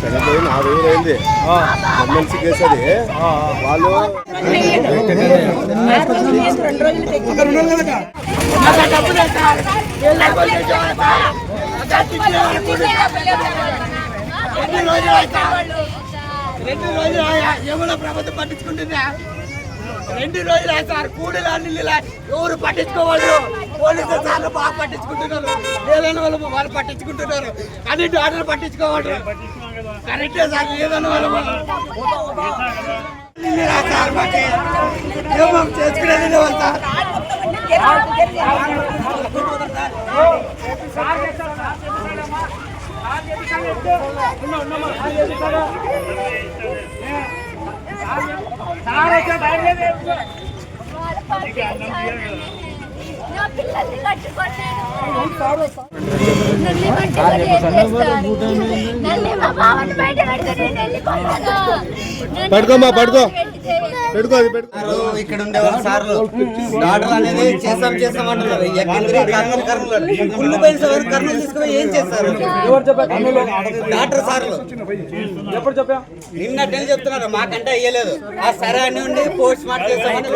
చనిపోయి నాలుగు రోజులు అయింది ఎమ్మెల్సీ కేసు అది వాళ్ళు రెండు రోజులు ప్రభుత్వం పట్టించుకుంటుందా రెండు రోజులు సార్ కూడీలా నీళ్ళ ఎవరు పట్టించుకోవాలి? పోలీసులు సార్లు బాగా పట్టించుకుంటున్నారు లేదని వాళ్ళు వాళ్ళు పట్టించుకుంటున్నారు కానీ డాక్టర్లు పట్టించుకోవాలి కరెక్టే సార్ ఏదైనా వాళ్ళు సార్ మాకు ఏమో చేసుకునేది లేదు సార్ నన్ను పట్టుకొని ఏం చేస్తారు? నన్ను మా బావని బయట పెట్టుకొని నేను వెళ్ళిపోతాను. నన్ను పడుకోమ్మా, పడుకో. సార్లు ఇక్కడ ఉండేవాళ్ళు సార్లు. డాక్టర్ అనేది చేస్తాం చేస్తాం అంటున్నారు. ఎక్కడ కర్నూలు కర్నూలు. ఫుల్ పైన వరకు కర్నూలు తీసుకుపోయి ఏం చేస్తారు? డాక్టర్ సార్లు. ఎప్పుడు చెప్పా నిన్న టెన్ చెప్తున్నారు. మాకంటే అయ్యలేదు. ఆ సరే అని ఉండి పోస్ట్ మార్టం చేస్తామని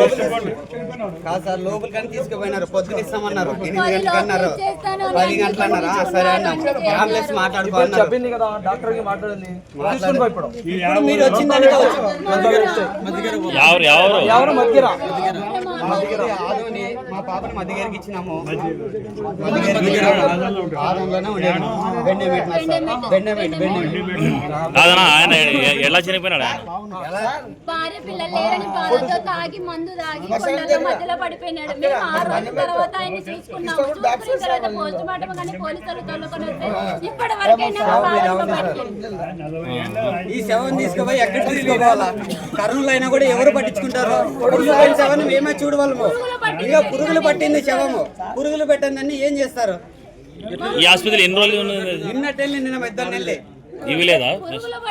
కాదు సార్ లోపలికి అని తీసుకుపోయినారు. పొద్దున ఇస్తామన్నారు. ఎనిమిది గంటలకు అన్నారు. పది గంటలు అన్నారు. సరే అన్నాం అంబులెన్స్ మాట్లాడుకో అన్నారు. చెప్పింది కదా డాక్టర్ మాట్లాడింది. మీరు వచ్చిందానికే వచ్చి ఎవరు మా పాపని మధ్య గారికి ఇచ్చినాము. ఆయన ఎలా చనిపోయినాడు? భార్య పిల్లలు లేరని బాధతో తాగి మందు తాగి కొండల మధ్యలో పడిపోయినాడు. మేము ఆ రోజు తర్వాత ఆయన చూసుకున్నాము. చూసుకున్న తర్వాత పోస్ట్ మార్టం కానీ పోలీసులు తొలకొని వస్తే ఇప్పటి వరకైనా. ఈ శవం తీసుకుపోయి ఎక్కడ తీసుకోవాలా కర్నూలు అయినా కూడా ఎవరు పట్టించుకుంటారు? మేమే చూడవాళ్ళము ఇంకా పురుగులు పట్టింది శవము. పురుగులు పెట్టిందని ఏం చేస్తారు? ఈ ఆసుపత్రి ఎన్ని రోజులు? నిన్నట్టెళ్ళి నిన్న ఇద్దరు నెల్లి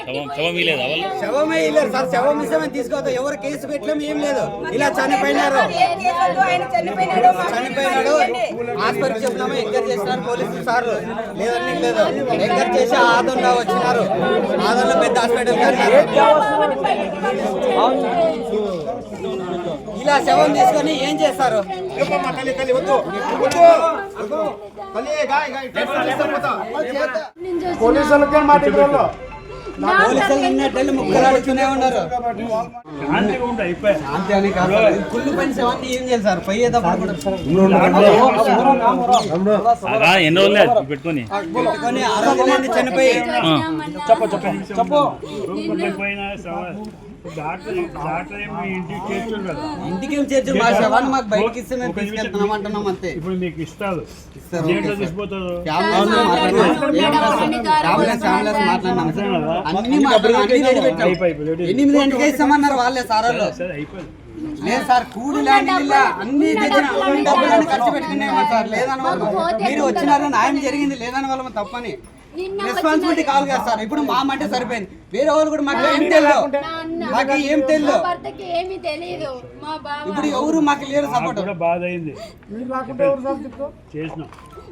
శవం శవం వాళ్ళు? శవమే సార్ శవం తీసుకోవద్దు ఎవరు కేసు పెట్టలేం ఏం లేదు. ఇలా చనిపోయినారు. చనిపోయినాడు. హాస్పిటల్ చెప్పినాము ఎంకర్ చేసినారు పోలీసులు లేదని లేదు. ఎంకర్ చేసి ఆదంలో వచ్చినారు. ఆదంలో పెద్ద హాస్పిటల్ ఇలా శవం తీసుకొని ఏం చేస్తారు? పోలీసులకే మాట పోలీసులు అడుగుతూనే ఉన్నారు. అని కాదు. కుళ్ళు పని శవాన్ని ఏం ఎన్ని రోజులే పెట్టుకొని. ఆ. చనిపోయి. చెప్పు. చెప్పు. చెప్పు. ఇంటికి చేర్చు మాకు బయటకి ఇస్తే మేము తీసుకెళ్తున్నాం అంటున్నాం అంతే. ఇప్పుడు మీకు ఇస్తారు. ఎనిమిది గంటలకే ఇస్తామన్నారు వాళ్ళే సార్ వాళ్ళు. సరే అయిపోయింది. లేదు సార్ కూడి లాంటి అన్ని డబ్బులన్నీ ఖర్చు పెట్టుకునేమో సార్. లేదని వాళ్ళు. మీరు వచ్చినారు న్యాయం జరిగింది. లేదని వాళ్ళ తప్పని. రెస్పాన్సిబిలిటీ కావాలి కదా సార్. ఇప్పుడు మా అంటే సరిపోయింది. వేరే వాళ్ళు కూడా మాకు ఏం తెలియదు నాన్న, మాకు ఏం తెలియదు భర్తకి ఏమీ తెలియదు మా బావ. ఇప్పుడు ఎవరు మాకు లేరు సపోర్ట్. బాధ అయింది. చేసినాం.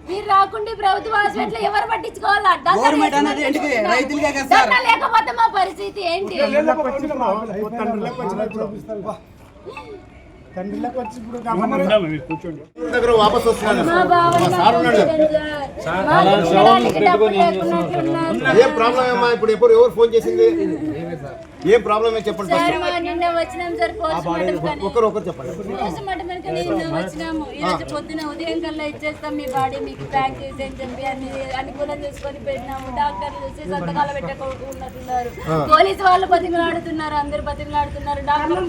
మీరు రాకుంటే ప్రభుత్వ హాస్పిటల్ ఎవరు పట్టించుకోవాలా? గవర్నమెంట్ అనేది రైతులకే కదా సార్. లేకపోతే మా పరిస్థితి ఏంటి? దగ్గర వాపస్ వస్తున్నాను. ఏం ప్రాబ్లం ఇప్పుడు ఎప్పుడు ఎవరు ఫోన్ చేసింది? ఏం ప్రాబ్లం చెప్పండి ఒకరు ఒకరు చెప్పండి. పొద్దున ఉదయం కల్లా ఇచ్చేస్తాం మీ బాడీ మీకు ప్యాక్ చేసి అని చెప్పి అన్ని అనుకూలం చేసుకొని పెట్టినాము. డాక్టర్ చూసి సంతకాలు పెట్టకున్నట్టున్నారు పోలీసు వాళ్ళు బతిమలాడుతున్నారు అందరు బతిమలాడుతున్నారు. డాక్టర్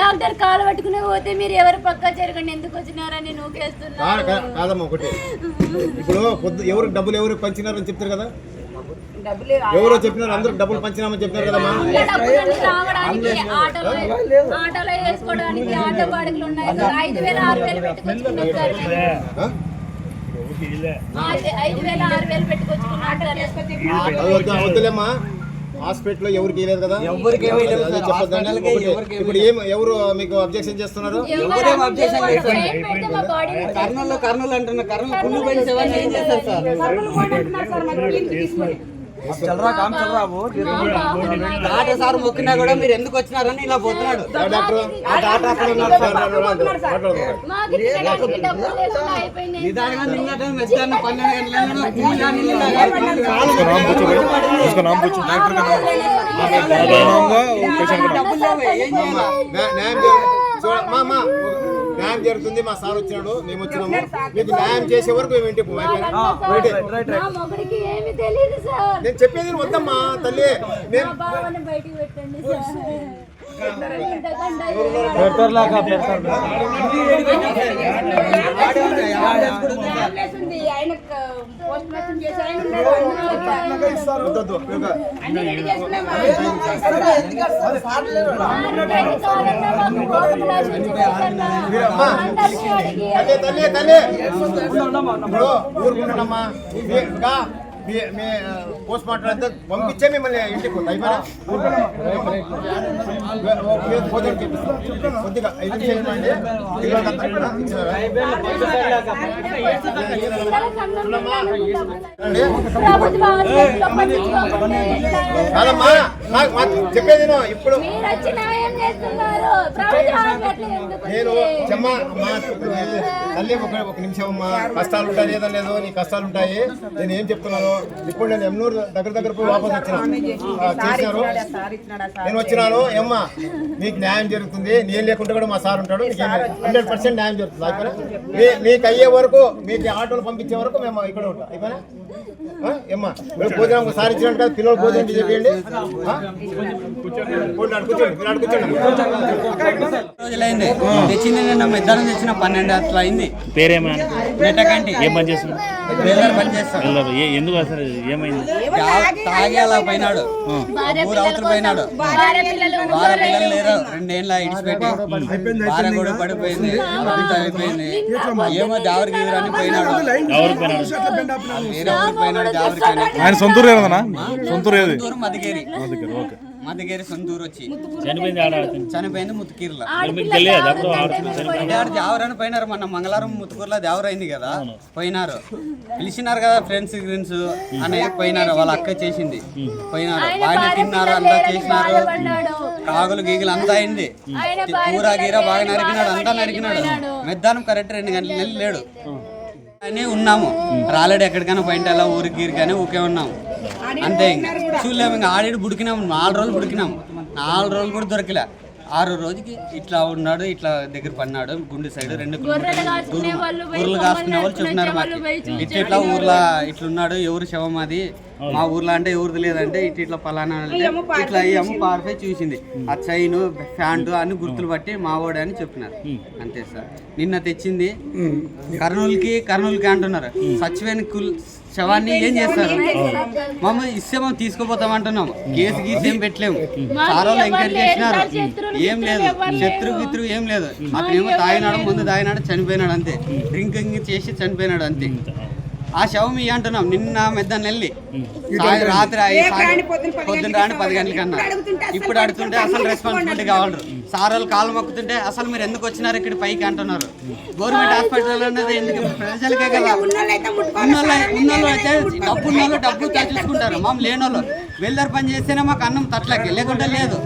డాక్టర్ కాలు పట్టుకుని పోతే మీరు ఎవరు పక్క జరగండి? ఎందుకు వచ్చినారని కాదు, నూకేస్తున్నారు. కాదు, కాదమ్మా ఒకటి. ఇప్పుడు పొద్దు ఎవరు డబ్బులు ఎవరు పంచినారని చెప్తారు కదా? ఎవరో చెప్పినారు అందరూ డబ్బులు పంచినామని చెప్పినారు కదమ్మా? ఇంకా డబ్బులన్నీ రావడానికి ఆటోలో ఆటోలో వేసుకోవడానికి ఆటో బాడుగులు ఉన్నాయి సార్ ఐదు వేల ఆరు వేలు వేల ఆరు వేలు వద్దులేమ్మా. హాస్పిటల్లో ఎవరికి కదా? లేదు ఏమీ ఇప్పుడు ఏం ఎవరు మీకు అబ్జెక్షన్ చేస్తున్నారు? కర్నూలు కర్నూలు అంటున్నా కర్నూలు కుళ్ళు పోయిన శవాన్ని ఏం చేస్తారు సార్? డాక్టర్ సార్ మొక్కినా కూడా మీరు ఎందుకు వచ్చినారని ఇలా పోతున్నాడు డాక్టర్ ఆ డాక్టర్ అక్కడ ఉన్నారు సార్ సార్. నిదానంగా నిన్నట మధ్యాహ్నం పన్నెండు న్యాయం జరుగుతుంది మా సార్ వచ్చినాడు మేము వచ్చినాము మీకు న్యాయం చేసే వరకు మేము ఇంటికి తెలియదు సార్. నేను చెప్పేది వద్దమ్మా తల్లి. నేను బావని బయటికి పెట్టండి పెడతారులాగా పెడతారు తల్లి తల్లి ఊరుకుంటున్నామ్మా ఇంకా మీ మీ పోస్ట్ మార్టం అంతా పంపించే మిమ్మల్ని ఇంటికి అయిపోయినా? భోజనం చేపిస్తాం కొద్దిగా? కాదమ్మా చెప్పేది. ఇప్పుడు నేను? చెమ్మ అమ్మా తల్లి ఒక ఒక నిమిషం అమ్మా కష్టాలు ఉంటాయి ఏదో లేదు నీ కష్టాలు ఉంటాయి. నేను ఏం చెప్తున్నాను ఇప్పుడు నేను ఎమ్నూరు దగ్గర దగ్గర పోయి వాపస్ వచ్చిన. ఆ, చేశారు. నేను వచ్చినాను ఏమ్మా మీకు న్యాయం జరుగుతుంది. నేను లేకుంటే కూడా మా సార్ ఉంటాడు. హండ్రెడ్ పర్సెంట్ న్యాయం జరుగుతుంది. అయిపోయినా? మీకు అయ్యే వరకు మీకు ఆటోలు పంపించే వరకు మేము ఇక్కడ ఉంటాం. అయిపోయినా? ఏమ్మా భోజనం ఒకసారి ఇచ్చినట్టు కదా పిల్లలు భోజనం చెప్పండి రోజులైంది. తెచ్చింది నిన్న తెచ్చిన పన్నెండు అట్లా అయింది. పేరేమా? నెట్టకంటి ఏం పని చేస్తున్నావు? బేలర్ పని చేస్తాడు వెళ్ళరు. ఏ- ఎందుకు అసలు ఏమైంది? తా- తాగి అలా పోయినాడు ఊరు పిల్లల అవతల పోయినాడు. భార్య పిల్లలు వారం పిల్లలు లేరు. రెండేళ్ళ ఇడిచిపెట్టి వారం కూడా పడిపోయింది అయిపోయింది ఏమో దావరి గీవరి అని పోయినాడు. ఎవరికి పోయినాడు? వేరే ఊరికి పోయినాడు. దావరికి. ఆయన సొంతూరు ఏదన్నా సొంతూరు ఏది? సొంతూరు మధుగిరి. మధుగిరి సొంతూరు వచ్చి. చనిపోయింది ఆడ ఆడుతుంది. చనిపోయింది ముత్తుకీర్ల. దేవరని పోయినారు మొన్న మంగళవారం ముత్తుకూరులో దేవరైంది కదా. పోయినారు. పిలిచినారు కదా ఫ్రెండ్స్ ఫ్రెండ్స్. అన్నయ్య పోయినారు వాళ్ళ అక్క చేసింది. పోయినారు. బాగానే భార్య తిన్నారు అంతా చేసినారు. కాగులు గీగులు అంతా అయింది. కూర గీర బాగా నరికినాడు అంతా నరికినాడు. మధ్యాహ్నం కరెక్ట్ రెండు గంటల లేడు. అని ఉన్నాము. రాలేడు ఎక్కడికైనా పోయింటే అలా ఊరికి గీరికనే ఊకే ఉన్నాము. అంతే ఇంకా. చూడలేము ఇంకా. ఆడి బుడికినాము. నాలుగు రోజులు బుడికినాము. నాలుగు రోజులు కూడా దొరకలే. ఆరో రోజుకి ఇట్లా ఉన్నాడు ఇట్లా దగ్గర పన్నాడు గుండె సైడ్ రెండు గొర్రెలు కిలోమీటర్లు కాసుకునే దూరం వాళ్ళు పోయి ఊర్లు కాసుకునే వాళ్ళు పోయి మాకు. ఇట్లా ఇట్లా ఊర్లో ఇట్లున్నాడు ఎవరు శవం అది? మా ఊర్లో అంటే ఎవరిది లేదంటే ఇట్లా ఇట్లా పలానా అంటే ఇట్లా ఈ అమ్మ పారిపోయి చూసింది. ఆ చైన్ ప్యాంటు అన్ని గుర్తులు బట్టి మావోడే అని చెప్పినారు. అంతే సార్. నిన్న తెచ్చింది కర్నూలుకి కర్నూలుకి అంటున్నారు. సచివైన కుల్ శవాన్ని ఏం చేస్తారు? మమ్మల్ని ఇస్తే మనం తీసుకుపోతాం అంటున్నాం కేసు గీసు ఏం పెట్టలేము వాళ్ళు ఎంకరేజ్ చేసినారు. ఏం లేదు. శత్రు గిత్రు ఏం లేదు. అతనేమో తాగినాడు ముందు తాగినాడు చనిపోయినాడు అంతే. డ్రింకింగ్ చేసి చనిపోయినాడు అంతే. ఆ శవం ఇవి అంటున్నాం నిన్న మెద్ద నెల్లి రాత్రి పొద్దున్న రాని పది గంటలకి అన్నారు ఇప్పుడు అడుగుతుంటే అసలు రెస్పాన్సిబిలిటీ కావాలి. సార్ వాళ్ళు కాలు మొక్కుతుంటే అసలు మీరు ఎందుకు వచ్చినారు ఇక్కడ పైకి అంటున్నారు. గవర్నమెంట్ హాస్పిటల్ అనేది ఎందుకు? ప్రజలకే కదా. ఉన్నోళ్ళు ఉన్నోళ్ళు అయితే డబ్బు ఉన్నోళ్ళు డబ్బు చూసుకుంటారు. మాము లేనోళ్ళు. వెళ్ళారు పని చేస్తేనే మాకు అన్నం తట్లకి లేకుంటే లేదు.